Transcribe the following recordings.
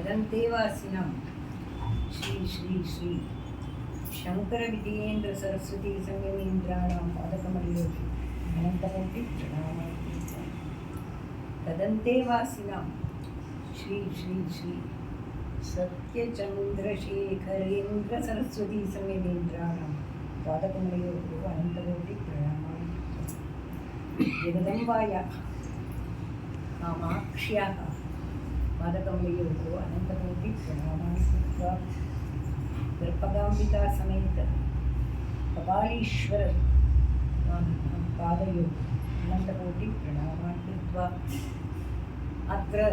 తదంతేవాసినం శ్రీ శ్రీ శ్రీ శంకర విజయేంద్ర సరస్వతి సంయమేంద్రాణం పాదకమల్లోకి అనంతమూర్తి ప్రణామం తదంతేవాసినం శ్రీ శ్రీ శ్రీ సత్యచంద్రశేఖరేంద్ర సరస్వతి సమేంద్రాణం పాదకమలయో అనంతమూర్తి ప్రణామాన్ని జగదంబాయ కామాక్ష్యా अनन्तमूर्ति प्रणामानि कृत्वा दर्पगाम्बिका समेत कपालीश्वर स्वामिनां पादयोः अनन्तकोटि प्रणामान् कृत्वा अत्र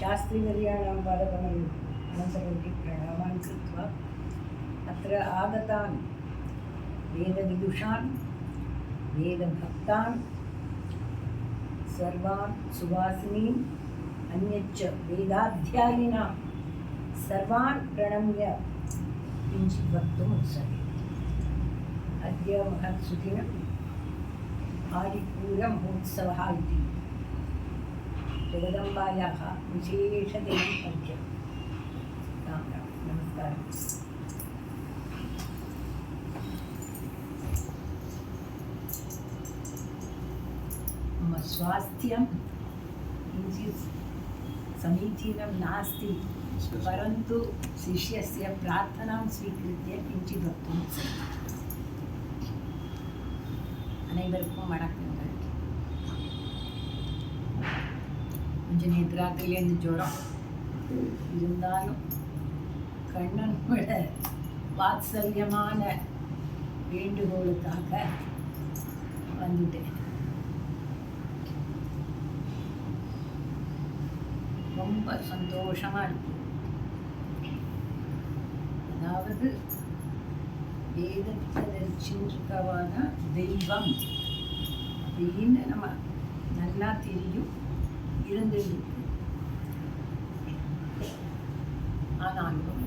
शास्त्रीवर्याणां पादकमलयोः अनन्तकोटि प्रणामान् कृत्वा अत्र आगतान् वेदविदुषान् वेदभक्तान् सर्वान् सुवासिनीम् అన్యచ్చ వేదాధ్యాయిన సర్వాన్ ప్రణమ్య కించిత్వముసరి అద్య మహత్సుదినం ఆదిపూర మహోత్సవ ఇది జగదంబాయా విశేషదినం అద్య నమస్కారం మమ స్వాస్థ్యం కించిత్ समीचीनं नास्ति परन्तु शिष्यस्य प्रार्थनां स्वीकृत्य किञ्चित् वक्तुं इच्छामि. அனைவருக்கும் வணக்கங்கள் கொஞ்சம் நேற்று ராத்திரிலேருந்து ஜுரம் இருந்தாலும் கண்ணனோட வாத்சல்யமான வேண்டுகோளுக்காக வந்துட்டேன் ரொம்ப சந்தோஷமா இருக்கும் அதாவது வேதத்தை தரிச்சுருக்கவான தெய்வம் அப்படின்னு நம்ம நல்லா தெரியும் இருந்து ஆனாலும்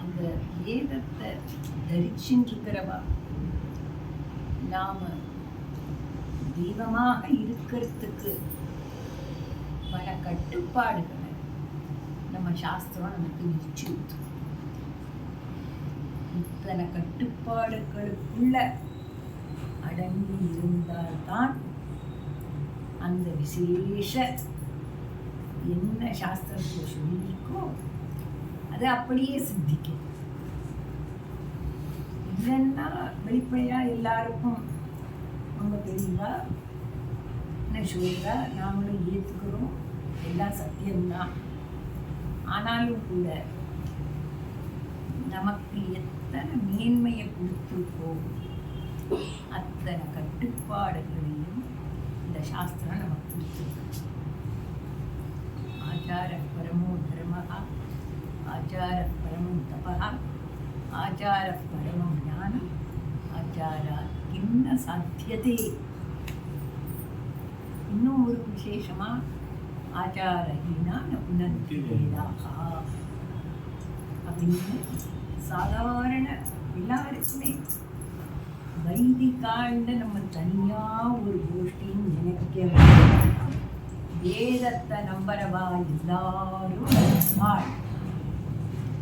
அந்த வேதத்தை தரிச்சுருக்கிறவா நாம தெய்வமாக இருக்கிறதுக்கு பல கட்டுப்பாடுகளை நம்ம சாஸ்திரம் நமக்கு விதிச்சு இத்தனை கட்டுப்பாடுகளுக்குள்ள அடங்கி இருந்தால்தான் அந்த விசேஷ என்ன சாஸ்திரத்தில் சொல்லியிருக்கோ அது அப்படியே சித்திக்கும். இல்லைன்னா வெளிப்படையா எல்லாருக்கும் ரொம்ப தெளிவா என்ன சொல்றா? நாமளும் ஏற்றுக்கிறோம் எல்லாம் சத்தியம்தான். ஆனாலும் கூட நமக்கு எத்தனை மேன்மையை கொடுத்துருக்கோ அத்தனை கட்டுப்பாடுகளையும் இந்த சாஸ்திரம் நமக்கு கொடுத்துருக்கு. ஆச்சார பரமோ தர்மகா ஆச்சார பரமம் தபகா ஆச்சார பரமம் ஞானம் ஆச்சாரா கிண்ண சாத்தியதே. இன்னும் ஒரு விசேஷமாக ஆச்சாரஹீனா உணர்த்தி வேதாகா அப்படின்னு சாதாரண எல்லாருக்குமே வைதிகாண்ட நம்ம தனியா ஒரு கோஷ்டின்னு நினைக்க வேண்டாம். வேதத்தை நம்புறவா எல்லாரும் வாழ்.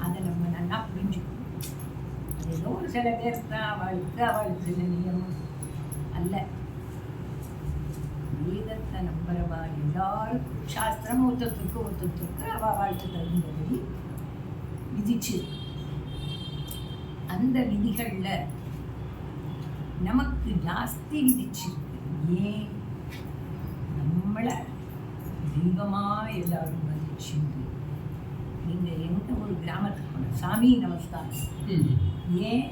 அதை நம்ம நல்லா புரிஞ்சுக்கணும். ஏதோ ஒரு சில பேர் தான் அவளுக்கு அவளுக்கு சில நியமம் அல்ல. வேதத்தை நம்புறவா எல்லாருக்கும் சாஸ்திரம் ஒருத்தருக்கு ஒருத்தருக்கு அவ வாழ்க்கை தகுந்தபடி விதிச்சு. அந்த விதிகள்ல நமக்கு ஜாஸ்தி விதிச்சிருக்கு. ஏன்? நம்மளை தெய்வமா எல்லாரும் மதிச்சுண்டு. நீங்க எந்த ஒரு கிராமத்துக்கு போன சாமி நமஸ்காரம். ஏன்?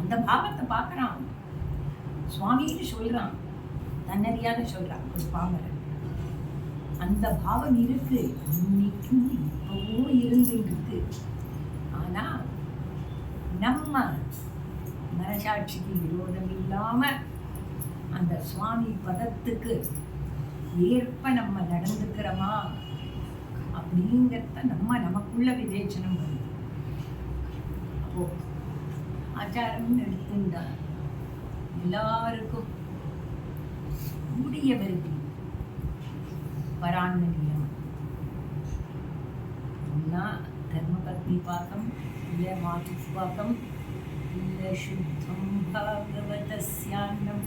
அந்த பாவத்தை பார்க்கறான். சுவாமின்னு சொல்றான். தன்னறியாத சொல்றான் ஒரு பாமரன். அந்த பாவம் இருக்கு. இன்னைக்கும் இப்பவோ இருந்துட்டு இருக்கு. ஆனா நம்ம மனசாட்சிக்கு விரோதம் இல்லாம அந்த சுவாமி பதத்துக்கு ஏற்ப நம்ம நடந்துக்கிறோமா அப்படிங்கிறத நம்ம நமக்குள்ள விவேச்சனம் பண்ணும் அப்போ ஆச்சாரம்னு எடுத்துட்டா எல்லாருக்கும் கூடிய வரைக்கும் வராண்ம நியமம் பாக்கம் இல்லை மாது பாக்கம் இல்லை சுத்தம் பாகவதஸ்யான்னம்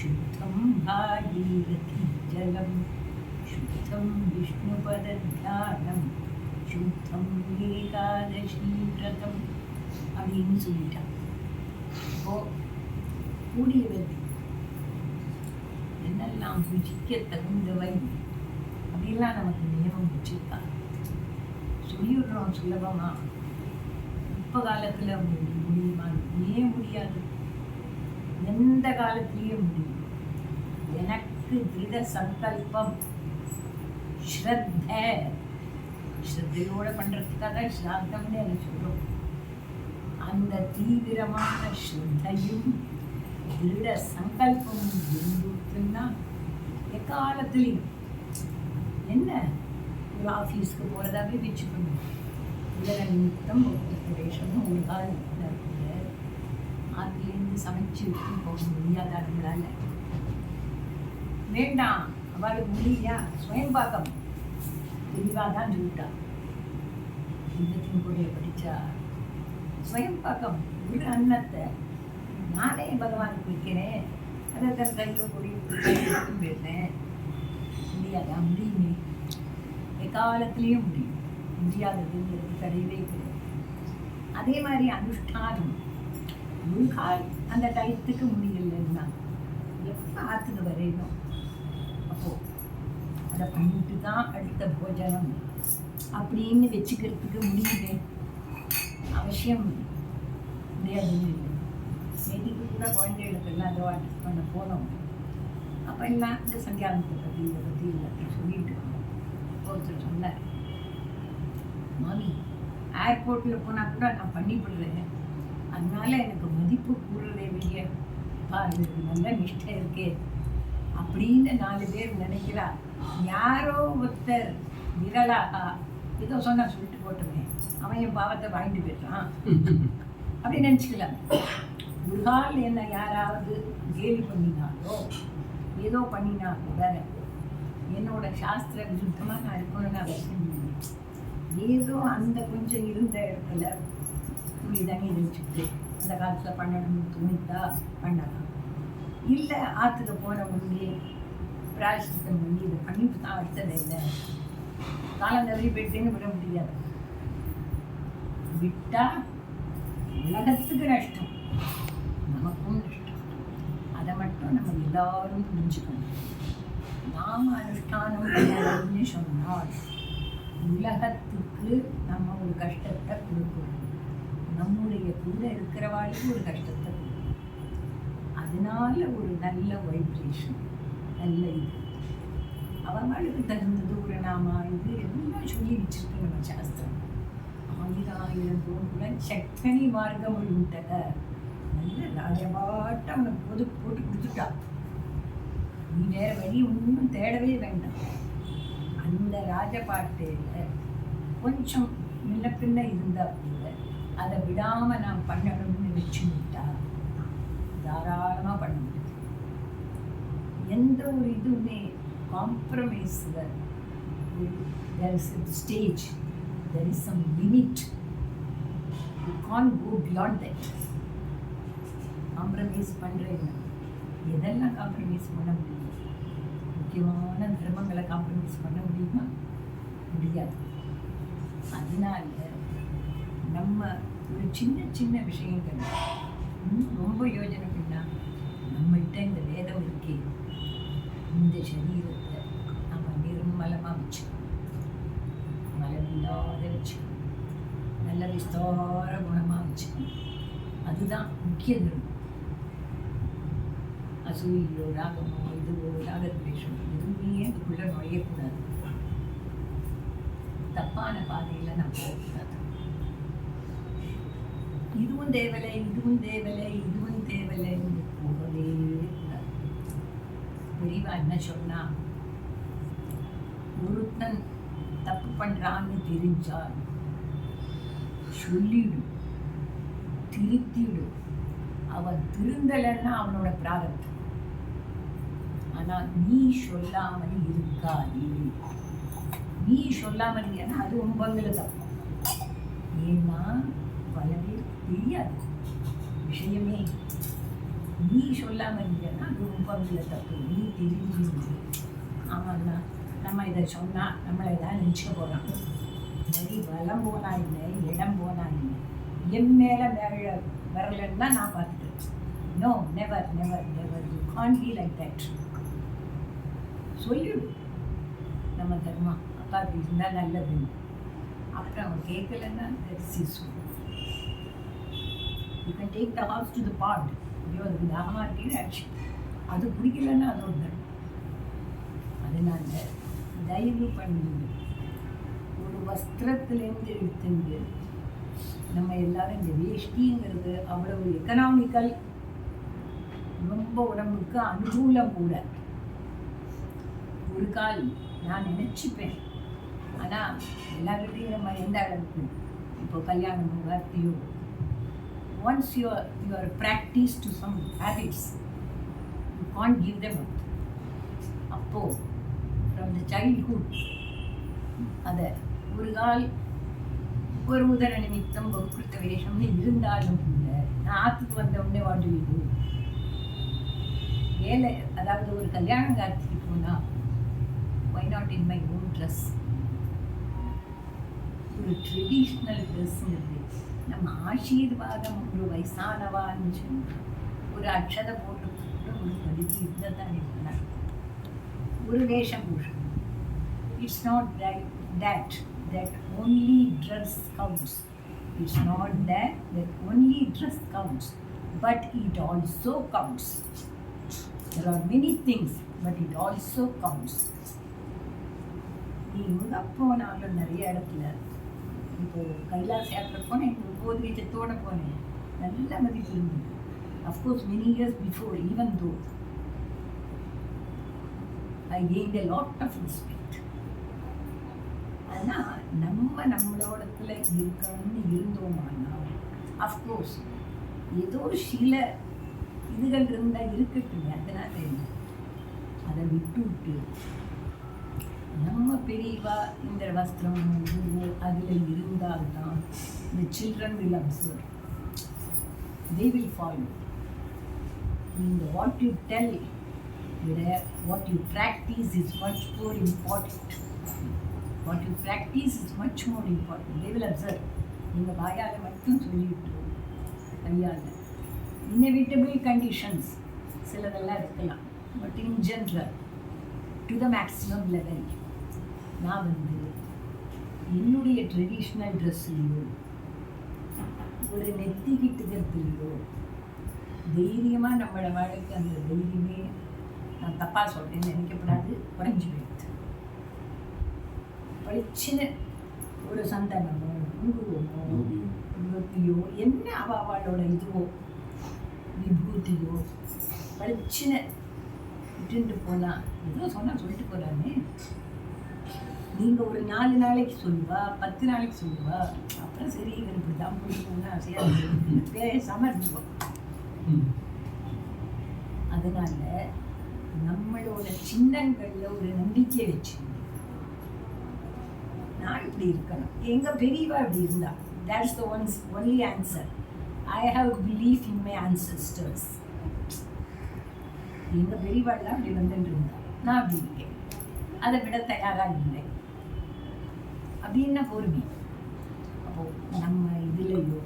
சுத்தம் பாகீரதி ஜலம் சுத்தம் விஷ்ணுபதத்தியானம் சுத்தம் ஏகாதசி விரதம் அப்படின்னு சொல்லிட்டான். இப்போ கூடியவர்கள் வெற்றி என்னெல்லாம் தகுந்தவை. அப்படிலாம் நமக்கு நியமம் வச்சிருக்காங்க. சொல்லிவிடுறோம் சுலபமா இப்ப காலத்துல முடியுமா? ஏன் முடியாது? எந்த காலத்திலயும் முடியும். எனக்கு திருட சங்கல்பம். ஸ்ரத்த. ஸ்ரத்தையோட பண்றதுக்காக ஸ்ராத்தம்னு எனக்கு சொல்றோம். அந்த தீவிரமான ஸ்ரத்தையும் திருட சங்கல்பமும் இருந்துட்டுன்னா எக்காலத்திலையும். என்ன? ஒரு ஆஃபீஸ்க்கு போகிறதாவே வச்சுக்கணும் இதனை நிமித்தம் ஒரு வேஷமும் ஒரு காலத்தில் இருக்குது அதுலேருந்து சமைச்சு விட்டு போக முடியாத நம்மளால வேண்டாம் அவளுக்கு முடியா சுயம்பாக்கம். தெளிவாக தான் சொல்லிட்டா. இன்னத்தையும் கூட படித்தா ஸ்வயம்பாக்கம் ஒரு அன்னத்தை நானே பகவானுக்கு வைக்கிறேன் அதை தன் கையில் பொடி போயிடுறேன் முடியாதா முடியுமே. எக்காலத்துலேயும் முடியும். முடியாததுங்கிறது கிடையவே கிடையாது. அதே மாதிரி அனுஷ்டானம். ஒரு கால் அந்த டயத்துக்கு முடியலன்னா எப்போ ஆற்றுக்கு வரையணும் அப்போது அதை பண்ணிட்டு தான் அடுத்த போஜனம். அப்படின்னு வச்சுக்கிறதுக்கு முடியுது அவசியம் முடியாதுன்னு கூட குழந்தைகளுக்கெல்லாம் அதை அட்ஜஸ்ட் பண்ண போனோம். அப்போ எல்லாம் இந்த சந்தியானத்தை பற்றி இதை பற்றி எல்லாத்தையும் சொல்லிட்டு. ஒருத்தர் சொன்னார் மாமி ஏர்போர்ட்டில் போனால் கூட நான் பண்ணிவிடுறேன். அதனால எனக்கு மதிப்பு கூடுறதே வெளியே இவருக்கு நல்ல நிஷ்டை இருக்கே. அப்படின்னு நாலு பேர் நினைக்கிறா யாரோ ஒருத்தர் விரலாக ஏதோ சொன்னா சொல்லிட்டு போட்டுமே அவன் என் பாவத்தை வாங்கிட்டு போயிட்டான் அப்படி நினச்சிக்கலாம். ஒரு என்னை என்ன யாராவது கேலி பண்ணினாலோ ஏதோ பண்ணினா கூட என்னோட சாஸ்திர விருத்தமாக நான் இருக்கணும்னு அவசியம் இல்லை ஏதோ அந்த கொஞ்சம் இருந்த இடத்துல துணி தண்ணி வச்சுக்கிட்டு அந்த காலத்தில் பண்ணணும்னு துணித்தா பண்ணலாம். இல்லை ஆற்றுக்கு போன முன்னே பிராயசித்தம் பண்ணி இதை பண்ணிட்டு தான் அடுத்தது இல்லை காலம் தவறி போயிட்டேன்னு விட முடியாது. விட்டா உலகத்துக்கு நஷ்டம். நமக்கும் நஷ்டம். அதை மட்டும் நம்ம எல்லாரும் புரிஞ்சுக்கணும். நாம அனுஷ்டானம் பண்ணணும்னு சொன்னால் உலகத்துக்கு நம்ம ஒரு கஷ்டத்தை கொடுக்கணும். நம்முடைய கூட இருக்கிறவாளுக்கு ஒரு கஷ்டத்தை கொடுக்கணும். அதனால ஒரு நல்ல வைப்ரேஷன் நல்ல இது. அவங்களுக்கு தகுந்தது ஒரு நாம இது எல்லாம் சொல்லி வச்சிருக்கு நம்ம சாஸ்திரம். ஆயிரம் தோன்றுடன் சக்கனி மார்க்கம் இல்லை நல்ல ராஜபாட்ட அவனுக்கு பொது போட்டு கொடுத்துட்டா. நீ வேற வழி ஒன்றும் தேடவே வேண்டாம். அந்த ராஜபாட்டையில் கொஞ்சம் முன்ன பின்ன இருந்தா கூட அதை விடாமல் நான் பண்ணணும்னு வச்சுட்டா தாராளமாக பண்ண முடியும். எந்த ஒரு இதுவுமே காம்ப்ரமைஸில் there is a stage there is some limit you can't go beyond that. Compromise பண்ணுறேன் எதெல்லாம் காம்ப்ரமைஸ் பண்ண முடியும் முக்கியமான தர்மங்களை காம்ப்ரமைஸ் பண்ண முடியுமா? முடியாது. அதனால நம்ம ஒரு சின்ன சின்ன விஷயங்கள் ரொம்ப யோஜனை பண்ணால் நம்மகிட்ட இந்த வேதம் இருக்கே. இந்த சரீரத்தை நம்ம நிர்மலமாக வச்சுக்கணும். மலமில்லாத வச்சுக்கணும். நல்ல விஸ்தார குணமாக வச்சுக்கணும். அதுதான் முக்கிய தர்மம். அசூயோ ராகமோ இதுவோ ராகத்வேஷம் எதுவுமே அதுக்குள்ள நுழையக்கூடாது. தப்பான பாதையில் நம்ம போகக்கூடாது. இதுவும் தேவலை இதுவும் தேவலை இதுவும் தேவலை போகவே கூடாது. பெரியவா என்ன சொன்னா ஒருத்தன் தப்பு பண்றான்னு தெரிஞ்சால் சொல்லிடு திருத்திடும் அவன் திருந்தலைன்னா அவனோட பிராரத்தம் ஆனால் நீ சொல்லாமல் இருக்காதே. நீ சொல்லாமல் சொல்லாம அது உன் பங்குல தப்பு ஏன்னா பல பேருக்கு தெரியாது. விஷயமே நீ சொல்லாமல் இல்லைன்னா அது உன் தப்பு நீ தெரிஞ்சு ஆமாண்ணா நம்ம இதை சொன்னால் நம்மளை ஏதாவது நினச்சிக்க போகிறான் சரி வளம் போனா இல்லை இடம் போனா இல்லை என் மேலே மேலே வரலன்னு தான் நான் பார்த்துட்டேன் no never never never you can't be like that சொல்லிடும் நம்ம தர்மா அப்பா இப்படி இருந்தால் நல்லதுன்னு அப்புறம் அவன் கேட்கலன்னா you can take the horse to the pot ஐயோ அதுக்கு தாகமாக இருக்கேன்னு ஆக்ஷன் அது பிடிக்கலன்னா அதோட தர்மம் அதனால தயவு பண்ணுங்க ஒரு வஸ்திரத்திலேருந்து எடுத்துங்க நம்ம எல்லாரும் இந்த வேஷ்டிங்கிறது அவ்வளவு எக்கனாமிக்கல் ரொம்ப உடம்புக்கு அனுகூலம் கூட. ஒரு கால். நான் நினச்சிப்பேன் ஆனால் எல்லாருக்கிட்டையும் நம்ம எந்த அளவுக்கு இப்போ கல்யாணம் வார்த்தையோ once your your practice to some habits you can't give them up அப்போது ஃப்ரம் த சைல்ட்ஹுட் அதை ஒரு கால் ஒரு உதர நிமித்தம் வகுப்பித்த வேஷம்னு இருந்தாலும் கூட நான் ஆற்றுக்கு வந்த உடனே வாட்டு வீடு வேலை அதாவது ஒரு கல்யாணம் காட்சிக்கு why not in my own dress ஒரு ட்ரெடிஷ்னல் ட்ரெஸ்ஸுங்கிறது நம்ம ஆசீர்வாதம் ஒரு வயசானவான்னு சொல்லி ஒரு அக்ஷதை போட்டு கூட ஒரு பதிவு இருந்தால் தான் இருக்கணும் ஒரு வேஷம் பூஷம் it's not that that that only dress counts it's not that that only dress counts but it also counts there are many things but it also counts வந்து அப்போ நாங்கள் நிறைய இடத்துல இப்போ கைலாஸ் யாத்திரை போனேன் இப்போ கோதிகேச்சத்தோட போனேன். நல்ல மதிப்பு இருந்தது. Of course many years before even though I gain a lot of respect ஆனால் நம்ம நம்மளோடத்துல இருக்கணும்னு இருந்தோமானா அஃப்கோர்ஸ் ஏதோ சில இதுகள் இருந்தால் இருக்கட்டுங்க அதனால் தெரியும் அதை விட்டு விட்டு நம்ம பெரியவா இந்த வஸ்திரம் அதில் அதில் இருந்தால்தான் இந்த children will observe they will follow இந்த வாட் யூ டெல் விட what you practice is much more important what you practice is much more important they will observe நீங்கள் வாயால் மட்டும் சொல்லிவிட்டு கையால் இன்னெவிட்டபிள் கண்டிஷன்ஸ் சிலதெல்லாம் இருக்கலாம். But in general to the maximum level நான் வந்து என்னுடைய ட்ரெடிஷ்னல் ட்ரெஸ்லையோ ஒரு நெத்திக்கிட்டுக்கிறதுலையோ தைரியமாக நம்மளை வாழ்க்கை அந்த தைரியமே நான் தப்பாக சொல்கிறேன்னு நினைக்கப்படாது. குறைஞ்சி போயிடுது. பளிச்சுன்னு ஒரு சந்தனமோ குங்குமமோ விபூதியோ என்ன அவ அவளோட இதுவோ விபூதியோ பளிச்சுன்னு விட்டுட்டு போனா ஏதோ சொன்னா சொல்லிட்டு போறானே. நீங்க ஒரு நாலு நாளைக்கு சொல்லுவா பத்து நாளைக்கு சொல்லுவா அப்புறம் சரி இவர் இப்படி தான் பிடிக்கும்னு ஆசையாக பேசாம இருந்துவோம் அதனால நம்மளோட சின்னங்கள்ல ஒரு நம்பிக்கை வச்சு நான் இப்படி இருக்கணும். எங்க பெரியவா இப்படி இருந்தா that's the one's only answer. I have belief in my ancestors. எங்க பெரியவாள்லாம் அப்படி வந்துட்டு இருந்தா நான் அப்படி இருக்கேன். அதை விட தயாரா இல்லை. அப்படின்னா பொறுமை. அப்போ நம்ம இதுலேயோ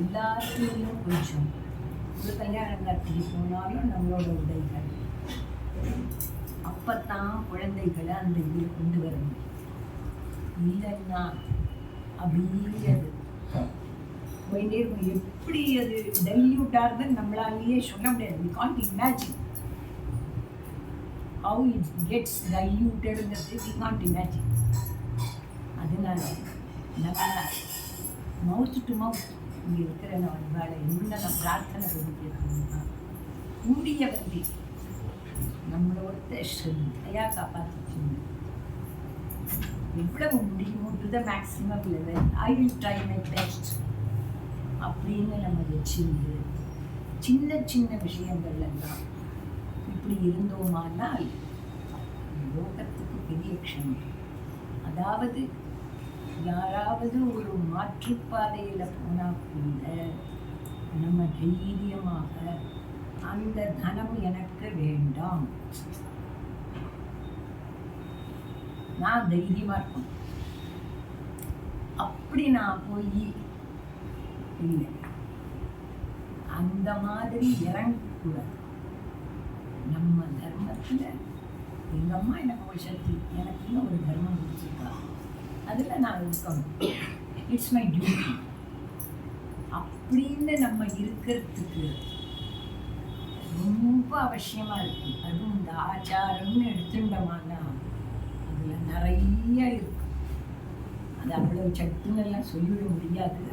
எல்லாத்துலேயும் கொஞ்சம் ஒரு கல்யாணம் கட்டி போனாலும் நம்மளோட உடைகள். அப்பத்தான் குழந்தைகளை அந்த இதில் கொண்டு வரணும் இல்லைன்னா அப்படியே போயிட்டே இருக்கும். எப்படி அது டெல்யூட் ஆகுதுன்னு நம்மளாலேயே சொல்ல முடியாது. We can't imagine how it gets டைல்யூட்டடுங்கிறது we can't imagine அதனால நம்ம மவுத் டு மவுத் இங்கே இருக்கிற நம்ம வேலை என்ன நான் பிரார்த்தனை பண்ணிக்கிறோம்னா கூடிய வந்து நம்மளோட ஸ்ரத்தையாக காப்பாற்றிக்கணும் எவ்வளவு முடியுமோ to the maximum level I will try my best அப்படின்னு நம்ம வச்சிருந்து சின்ன சின்ன விஷயங்கள்லாம் இப்படி இருந்தோமானால் லோகத்துக்கு பெரிய க்ஷமம் அதாவது யாராவது ஒரு மாற்றுப்பாதையில் போனால் கூட நம்ம தைரியமாக அந்த தனம் எனக்கு வேண்டாம். நான் தைரியமாக இருக்கணும். அப்படி நான் போய் இல்லை. அந்த மாதிரி இறங்கக்கூடாது நம்ம தர்மத்தில் எங்கள் அம்மா எனக்கு ஒரு சக்தி எனக்குன்னு ஒரு தர்மம் கொடுத்துருக்கா. அதில் நான் இருக்கணும். இட்ஸ் மை டியூட்டி அப்படின்னு நம்ம இருக்கிறதுக்கு ரொம்ப அவசியமாக இருக்கு. அதுவும் இந்த ஆச்சாரம்னு எடுத்துட்டோமானா அதில் நிறைய இருக்கு. அது அவ்வளவு சட்டுன்னெல்லாம் சொல்லிவிட முடியாது.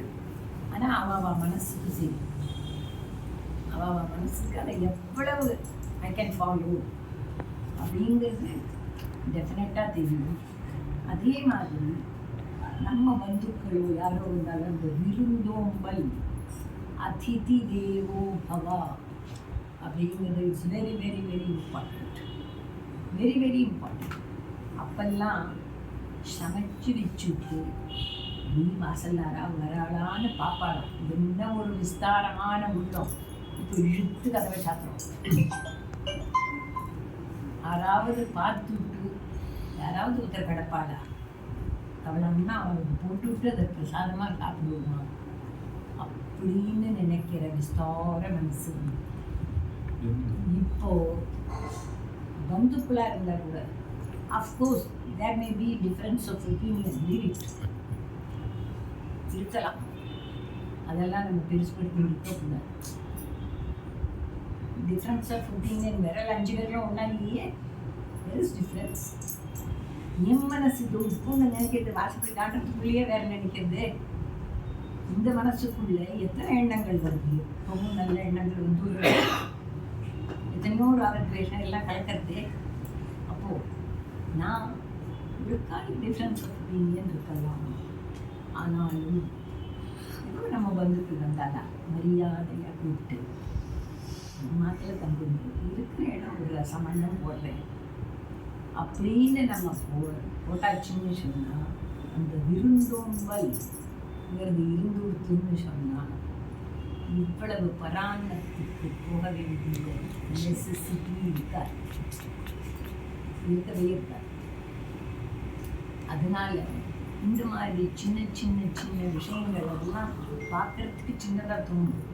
ஆனால் அவ மனசுக்கு சரி. அவ மனசுக்கு அதை எவ்வளவு ஐ கேன் ஃபாலோ அப்படிங்கிறது டெஃபினட்டாக தெரியும். அதே மாதிரி நம்ம பந்துக்களோ யாரோ இருந்தாலும் அந்த விருந்தோம்பல் அதிதி தேவோ பவா அப்படிங்கிறது it's very very very important very very important அப்பெல்லாம் சமைச்சு வச்சுட்டு நீ வாசல்லாரா? வராளான்னு பாப்பாளாம். என்ன ஒரு விஸ்தாரமான உள்ளம். இப்போ இழுத்து கதவை சாத்துறோம். யாராவது பார்த்துட்டு யாராவது ஒருத்தர் கிடப்பாளா? அவளம்னா அவளுக்கு போட்டுவிட்டு அதை பிரசாதமாக சாப்பிடுவான். அப்படின்னு நினைக்கிற விஸ்தார மனசு. இப்போ பந்துக்குள்ளாக இருந்தால் கூட of course there may be difference of opinion lead இருக்கலாம். அதெல்லாம் நம்ம பெருசுபடுத்தி இருக்கக்கூடாது டிஃப்ரென்ஸ் ஆஃப் ஒப்பீனியன் வேற அஞ்சு பேர்லாம் ஒன்றா இல்லையே. தெர் இஸ் டிஃப்ரென்ஸ் என் மனசு இது உப்புன்னு நினைக்கிறது வாசப்படி காட்டுறதுக்குள்ளேயே வேற நினைக்கிறது இந்த மனசுக்குள்ள எத்தனை எண்ணங்கள் வருது? ரொம்ப நல்ல எண்ணங்கள் வந்து எத்தனையோ ராகத்வேஷம் எல்லாம் கலக்கிறது. அப்போ நான் இருக்காது டிஃப்ரென்ஸ் ஆஃப் ஒப்பீனியன் இருக்கலாம். ஆனாலும் இப்போ நம்ம பந்துக்கு வந்தாலா மரியாதையாக கூப்பிட்டு மாட்டில் தம்பி இருக்கிற இடம் ஒரு ரசமண்ணம் போடுறேன். அப்படின்னு நம்ம போ போட்டாச்சுன்னு சொன்னால் அந்த விருந்தோம்பல்ங்கிறது இருந்துருத்துன்னு சொன்னால் இவ்வளவு பராமரத்துக்கு போக வேண்டிய நெசசிட்டி இருக்காது. இருக்கவே இருக்காது. அதனால இந்த மாதிரி சின்ன சின்ன சின்ன விஷயங்கள் எல்லாம் பார்க்கறதுக்கு சின்னதாக தோணும்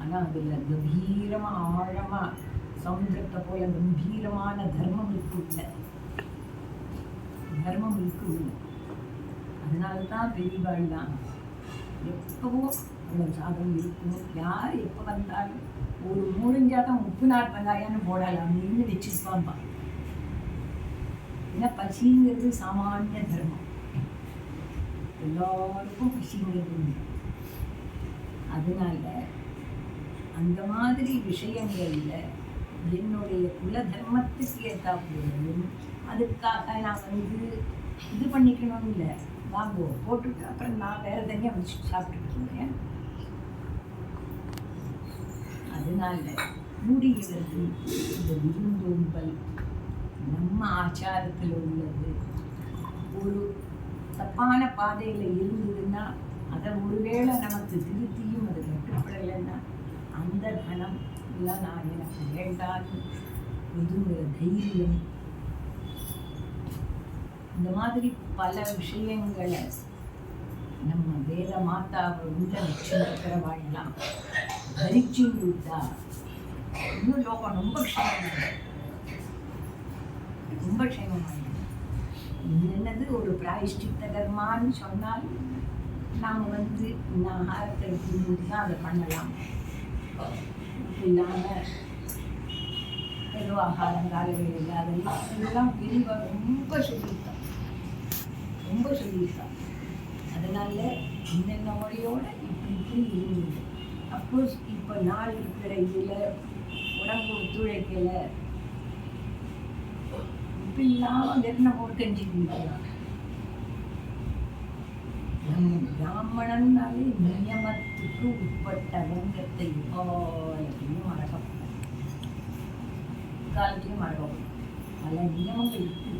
ஆனால் அதில் கம்பீரமாக ஆழமாக சமுத்திரத்தை போல கம்பீரமான தர்மம் இருக்கு தர்மம் இருக்கு இல்லை அதனால தான் பெரியவாள்லாம் எப்பவோ அவ்வளோ சாதம் இருக்கும். யார் எப்போ வந்தாலும் ஒரு மூடிஞ்சாதான் உப்பு நாட்டு வெங்காயம்னு போடலாம். அப்படின்னு வச்சிருப்பான்பா ஏன்னா பசிங்கிறது சாமானிய தர்மம். எல்லாருக்கும் பசிங்கிறது உண்டு. அதனால அந்த மாதிரி விஷயங்கள்ல என்னுடைய குல தர்மத்துக்கு ஏற்றாப்புலையும் அதுக்காக நான் வந்து இது பண்ணிக்கணும் இல்லை. வாங்கோ போட்டுட்டு அப்புறம் நான் வேற தனியாக வச்சு சாப்பிட்டுட்டு இருந்தேன் அதனால மூடிகிறது இந்த விருந்தோம்பல் நம்ம ஆச்சாரத்தில் உள்ளது. ஒரு தப்பான பாதையில் இருந்ததுன்னா அதை ஒருவேளை நமக்கு திருத்தியும் அது கட்டுப்படலைன்னா அந்த கணம் இதெல்லாம் நான் எனக்கு வேண்டான்னு இதுங்கிற தைரியம் இந்த மாதிரி பல விஷயங்களை நம்ம வேத மாதாவை உள்ள வச்சிருக்கிறவாள்லாம் தரிச்சு விட்டா இன்னும் லோகம் ரொம்ப க்ஷேமம் ரொம்ப க்ஷேமமாயிடும் என்னது ஒரு பிராயஷ்டித்த கர்மான்னு சொன்னால் நாம் வந்து இந்த ஆகாரத்தை எடுக்கும்போது தான் அதை பண்ணலாம். இல்லாமல் ஏதோ ஆகாரம் காலவேளையில் அதெல்லாம் இதெல்லாம் விரிவாக ரொம்ப சொல்லியிருக்கான். ரொம்ப சொல்லியிருக்கான். அதனால இன்னென்ன மொழியோடு இப்படி இப்படி இருந்தது. அப்கோர்ஸ் இப்போ நாள் இருக்கிற இதில் உடம்பு ஒத்துழைக்கலை. இப்படி இல்லாமல் வெறும் நம்ம ஒரு கஞ்சி குடிக்கலாம் நம்ம பிராமணன்னாலே நியமத்துக்கு உட்பட்டவங்கத்தை காலத்தையும் மறக்கப்படும் காலத்திலையும் மறக்கப்படும் பல நியமங்கள் இருக்கு.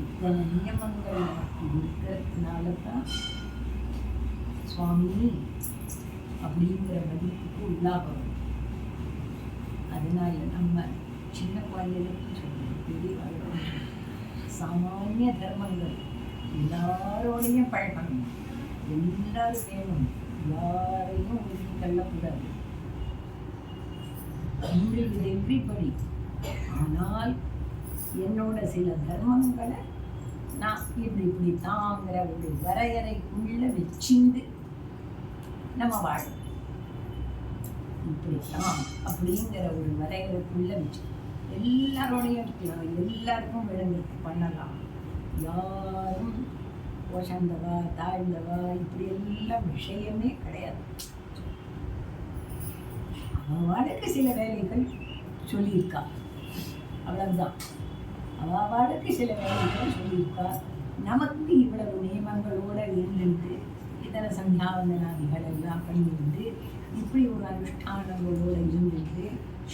இத்தனை நியமங்கள் நமக்கு இருக்கிறதுனால தான் சுவாமி அப்படிங்கிற மதிப்புக்கு உள்ளாகணும். அதனால நம்ம சின்ன குழந்தைகளுக்கு சொல்லுவோம் பெரியவர்களும் சாமானிய தர்மங்கள் எல்லாரோடையும் பழகணும் எல்லாரும் வேணும் யாரையும் ஒதுக்கி தள்ளக்கூடாது. உங்களுக்கு எவ்ரிபடி ஆனால் என்னோட சில தர்மங்களை நான் இப்படி இப்படி தாங்கிற ஒரு வரையறைக்குள்ள வச்சிருந்து நம்ம வாழணும் இப்படித்தான் அப்படிங்கிற ஒரு வரையறைக்குள்ள வச்சு எல்லாரோடையும் இருக்கலாம். எல்லாருக்கும் விளங்கிட்டு பண்ணலாம். யாரும் ஓசந்தவா தாழ்ந்தவா இப்படி எல்லாம் விஷயமே கிடையாது. அவளுக்கு சில வேலைகள் சொல்லியிருக்கா. அவ்வளவுதான். அவளுக்கு சில வேலைகள் சொல்லியிருக்கா. நமக்கு இவ்வளவு நியமங்களோட இருந்துட்டு இதர சந்தியாவந்தனாதிகள் எல்லாம் பண்ணியிருந்து இப்படி ஒரு அனுஷ்டானங்களோட இருந்துட்டு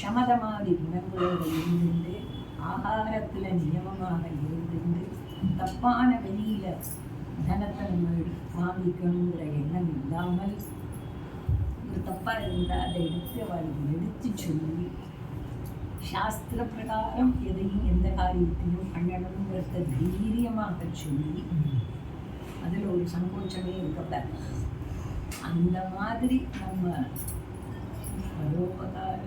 சமதமாதி குணங்களோடு இருந்துட்டு ஆகாரத்தில் நியமமாக இருந்துட்டு தப்பான வெளியில தனத்தை நம்ம வாங்கிக்கணுங்கிற எண்ணம் இல்லாமல் ஒரு தப்பாக இருந்தால் அதை எடுத்து அவளுக்கு எடுத்து சொல்லி சாஸ்திர பிரகாரம் எதையும் எந்த காரியத்தையும் பண்ணணுங்கிறத தைரியமாக சொல்லி அதில் ஒரு சங்கோச்சமே இருக்கக்கூடாது அந்த மாதிரி நம்ம பரோபகார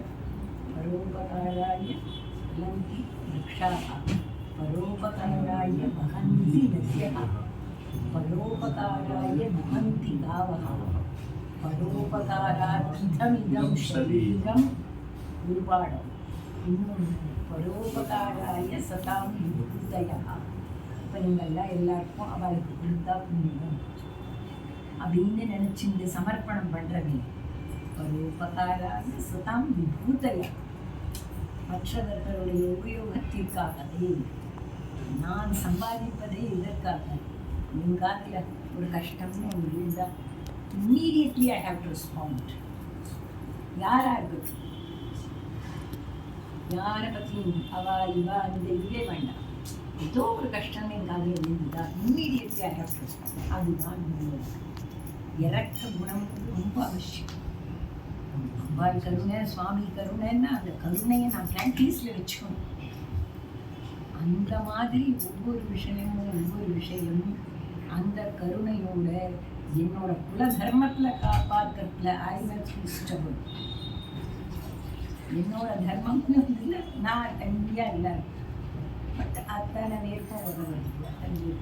பரோபகாராய லந்தி விரக்ஷாக பரோபகாராய வகந்தி நத்யः பரோபகாராய வகந்தி गावः பரோபகாரார்த்தமிதம் சரீரம் உருவாடம் இன்னொன்று பரோபகாராய சதாம் விபூதயா இப்போ நீங்கள்லாம் எல்லாருக்கும் அவளுக்கு கொடுத்தா புண்ணியம் அப்படின்னு நினச்சிட்டு சமர்ப்பணம் பண்ணுறவன் பரோபகாராய சதாம் விபூதயா மற்றவர்களுடைய உபயோகத்திற்காகவே நான் சம்பாதிப்பதே இதற்காக என் ஒரு கஷ்டம்னு ஒன்று இருந்தால் immediately I have to respond யாராக இருக்கட்டும் யாரை பற்றியும் அவா இவா அந்த இதே வேண்டாம். ஏதோ ஒரு கஷ்டம் என் இருந்தால் immediately I have to respond அதுதான் இறக்க குணம் ரொம்ப அவசியம். அம்பாள் கருணை சுவாமி கருணைன்னா அந்த கருணையை நான் பிராக்டிஸில் வச்சுக்கணும். அந்த மாதிரி ஒவ்வொரு விஷயமும் ஒவ்வொரு விஷயமும் அந்த கருணையோட என்னோட குல தர்மத்தில் காப்பாற்றுறதுல ஐ ஸ்டபுள் என்னோட தர்மம்னு இல்லை நான் தனியாக இல்லை பட் அத்தனை நேர்க்கும் உதவுறது அத்தனை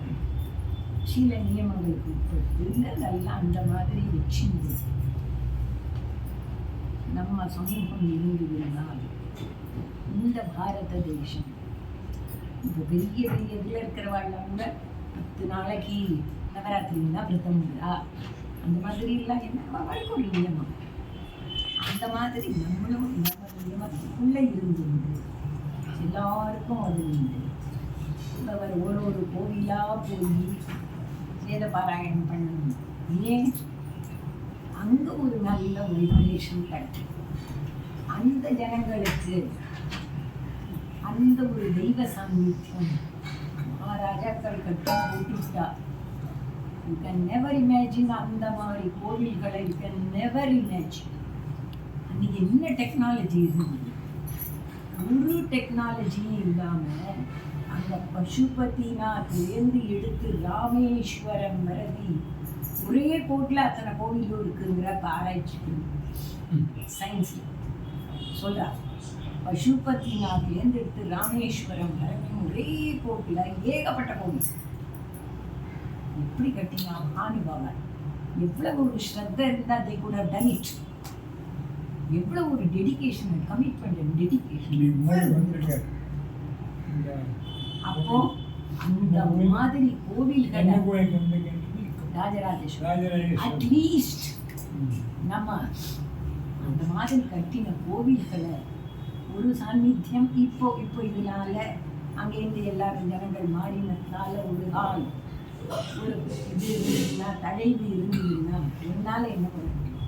சில நியமங்களுக்கு உட்பட்டு நல்லா அந்த மாதிரி வச்சுருந்து. நம்ம சமூகம் இருந்திருந்தால் இந்த பாரத தேசம் இப்போ பெரிய பெரிய இதில் இருக்கிறவாள்லாம் கூட பத்து நாளைக்கு நவராத்திரின்னா விரதம் உண்டா அந்த மாதிரி எல்லாம் என்ன வாழ்க்கை இல்லையம்மா நியமம் அந்த மாதிரி நம்மளும் நம்ம இருந்து உண்டு. எல்லாருக்கும் அது உண்டு. அவர் ஒரு ஒரு கோவிலாக போய் வேத பாராயணம் பண்ணணும். ஏன்? அங்கே ஒரு நல்ல வைப்ரேஷன் கட்டு அந்த ஜனங்களுக்கு அந்த ஒரு தெய்வ சாநித்தியம் மகாராஜாக்கள் கட்டி போட்டுட்டா யூ கேன் நெவர் இமேஜின் அந்த மாதிரி கோவில்களை யூ கேன் நெவர் இமேஜின் என்ன டெக்னாலஜி இருந்தது ஒரு டெக்னாலஜியும் இல்லாமல் அந்த பசுபதிநாத்லேருந்து எடுத்து ராமேஸ்வரம் வரதி ஒரே கோட்டில் அத்தனை கோவிலும் இருக்குங்கிற ஆராய்ச்சி சயின்ஸில் சொல்கிறா பசுபதிநாத்லேருந்து எடுத்து ராமேஸ்வரம் வரைக்கும் ஒரே கோட்டில் ஏகப்பட்ட கோவில். எப்படி கட்டினா மகானுபாவன் எவ்வளவு ஒரு ஸ்ரத்த இருந்தால் அதை கூட டன் இட் எவ்வளோ ஒரு டெடிகேஷன் கமிட்மெண்ட் டெடிகேஷன் அப்போ அந்த மாதிரி கோவில்களை ராஜராஜேஸ்வரர் அட்லீஸ்ட் நம்ம அந்த மாதிரி கட்டின கோவில்களை ஒரு சாநித்தியம் இப்போ இப்போ இதனால அங்கேருந்து எல்லாரும் ஜனங்கள் மாறினதுனால ஒரு ஆள் ஒரு இது இருந்ததுன்னா தழைவு இருந்ததுன்னா என்னால் என்ன பண்ண முடியும்?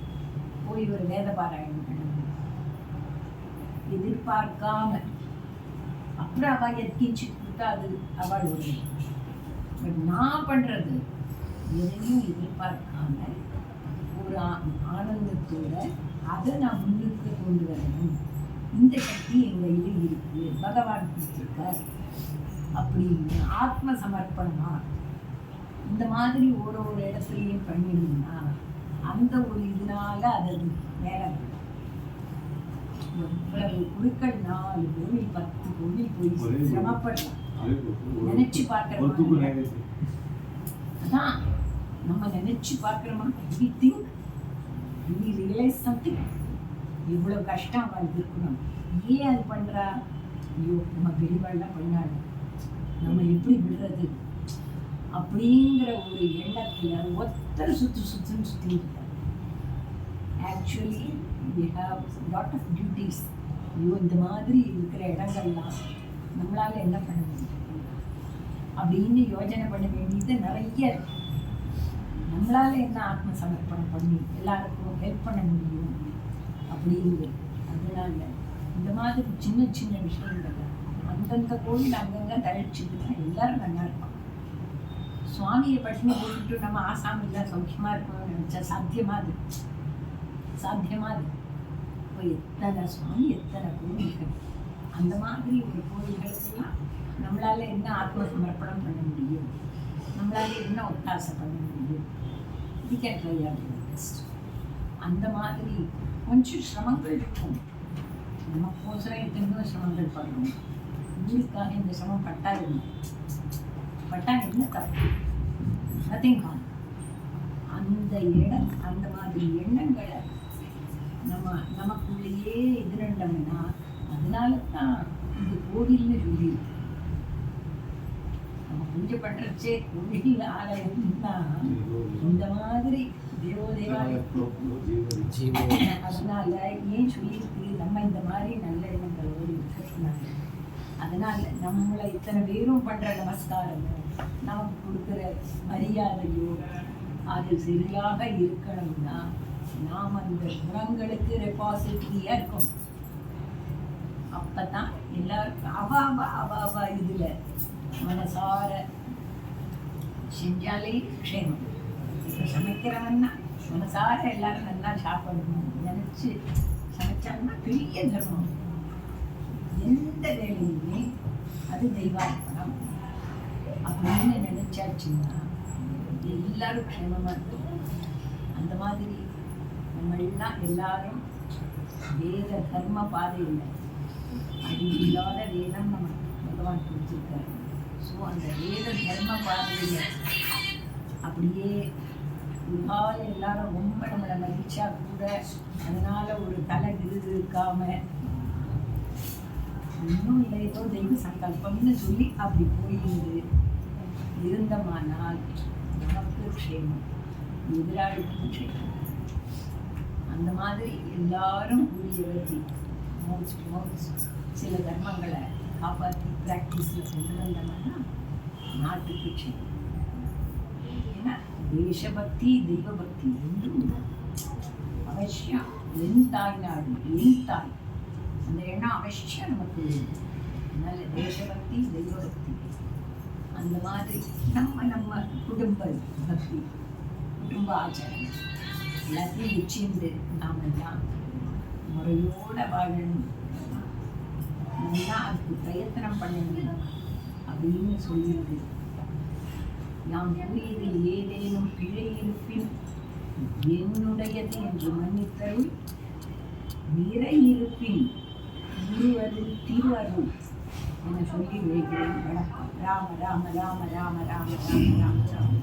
போய் ஒரு வேத பாராயணம் பண்ண முடியும். எதிர்பார்க்காம. அப்புறம் அவள் எத்திச்சு கொடுத்தா அது அவள் ஒரு பட் நான் பண்ணுறது எதையும் எதிர்பார்க்காம ஒரு ஆனந்தத்தோட அதை நான் முன்னுக்கு கொண்டு வரணும். இந்த சக்தி என் கையில் இருக்கு பகவான் கொடுத்துருக்கார். அப்படின்னு ஆத்ம சமர்ப்பணமா? இந்த மாதிரி ஒரு ஒரு இடத்துலையும் பண்ணிருந்தா அந்த ஒரு இதனால அது மேலே வரும். எவ்வளவு குழுக்கள் நாலு கோவில் பத்து கோவில் போய் சிரமப்படலாம். நினைச்சு பார்க்கிற மாதிரி. அதான் நம்ம நினைச்சு பார்க்குறோமா வி திங்க் ரியலைஸ் சம்திங் இவ்வளோ கஷ்டம் அவளுக்கு இருக்கணும். ஏன் அது பண்ணுறா ஐயோ நம்ம பெரியவாள்லாம் பண்ணாள் நம்ம எப்படி விடுறது? அப்படிங்கிற ஒரு எண்ணத்தில் ஒத்தர் சுற்று சுற்றுன்னு சுற்றி actually we have lot of duties ஐயோ இந்த மாதிரி இருக்கிற இடங்கள்லாம் நம்மளால் என்ன பண்ண முடியும்? அப்படின்னு யோஜனை பண்ண வேண்டியது நிறைய இருக்கு. நம்மளால என்ன ஆத்ம சமர்ப்பணம் பண்ணி எல்லாருக்கும் ஹெல்ப் பண்ண முடியும்? அப்படிங்கிறது அதனால இந்த மாதிரி சின்ன சின்ன விஷயங்கள் அந்தந்த கோவில் அங்கங்க தழைச்சிட்டு எல்லாரும் நல்லா இருப்பாங்க. சுவாமியை பட்டினி போட்டுட்டு நம்ம ஆசாம் இல்லை சௌக்கியமா இருக்கணும்னு நினைச்சா சாத்தியமா அது? சாத்தியமா அது? இப்போ எத்தனை சுவாமி எத்தனை கோவில்கள்? அந்த மாதிரி ஒரு கோவில்களுக்கெல்லாம் நம்மளால என்ன ஆத்ம சமர்ப்பணம் பண்ண முடியும்? நம்மளால என்ன ஒத்தாசை பண்ண முடியும்? we can try அந்த மாதிரி கொஞ்சம் சிரமங்கள் இருக்கும் நமக்கோசரம் எத்தனையோ சிரமங்கள் படுறோம் ஊருக்காக இந்த சிரமம் பட்டா இல்லை பட்டா என்ன தப்பு நத்திங் அந்த இடம் அந்த மாதிரி எண்ணங்களை நம்ம நமக்குள்ளேயே எதிரண்டோம்னா அதனால தான் இது கோவில்னு சொல்லி நம்ம பூஜை பண்றச்சே கோவில் ஆலயம்னா இந்த மாதிரி அதனால ஏன் சொல்லியிருக்கு? நம்ம இந்த மாதிரி நல்ல எண்ணங்களோடு இருக்கிறதுனால அதனால நம்மளை இத்தனை பேரும் பண்ற நமஸ்காரமோ நமக்கு கொடுக்குற மரியாதையோ அது சரியாக இருக்கணும்னா நாம் அந்த குணங்களுக்கு ரெபாசிட்டரியா இருக்கும் அப்பதான் எல்லாருக்கும் அவ அவ அவ அவ இதுல மனசார செஞ்சாலே க்ஷேமம். சமைக்கிறவன்னா மனசார எல்லாரும் நல்லா சாப்பிடணும். நினச்சி சமைச்சாங்கன்னா பெரிய தர்மம். எந்த வேலையுமே அது தெய்வார்ப்பணம் அப்படின்னு நினைச்சாச்சுன்னா எல்லாரும் க்ஷேமமாக இருக்கும் அந்த மாதிரி நம்ம எல்லாம் எல்லாரும் வேத தர்ம பாதையில் அது இல்லாத வேதம் நமக்கு பகவான் கொடுத்துருக்காரு. ஸோ அந்த வேத தர்ம பாதையில் அப்படியே உலகால எல்லாரும் ரொம்ப நம்மளை மதிச்சா கூட. அதனால ஒரு தலை விருது இருக்காம. இன்னும் இல்லை ஏதோ தெய்வ சங்கல்பம்னு சொல்லி அப்படி போயிருந்து இருந்தமானால் நமக்கு க்ஷேமம் எதிராளிக்கும் க்ஷேமம். அந்த மாதிரி எல்லாரும் கூடிய வச்சு மோஸ்ட் மோஸ்ட் சில தர்மங்களை காப்பாற்றி ப்ராக்டிஸில் கொண்டு வந்தோம்னா நாட்டுக்கு க்ஷேமம். ஏன்னா தேசபக்தி தெய்வபக்தி ரெண்டும் உண்டு. அவசியம் என் தாய் நாடு என் தாய் அந்த எண்ணம் அவசியம் நமக்கு வேணும். அதனால தேசபக்தி தெய்வபக்தி அந்த மாதிரி நம்ம நம்ம குடும்ப பக்தி குடும்ப ஆச்சாரம் எல்லாத்தையும் வச்சிருந்து நாம் எல்லாம் முறையோட வாழணும் நல்லா அதுக்கு பிரயத்தனம் பண்ணணும் அப்படின்னு சொல்லியிருக்கு நாம் கூறியதில் ஏதேனும் பிழை இருப்பின் என்னுடையது என்று மன்னித்தரும் நிறை இருப்பின் இருவருள் திருவருள் என சொல்லி விளைகிறேன் வணக்கம். ராம ராம ராம ராம ராம ராம ராம ராம.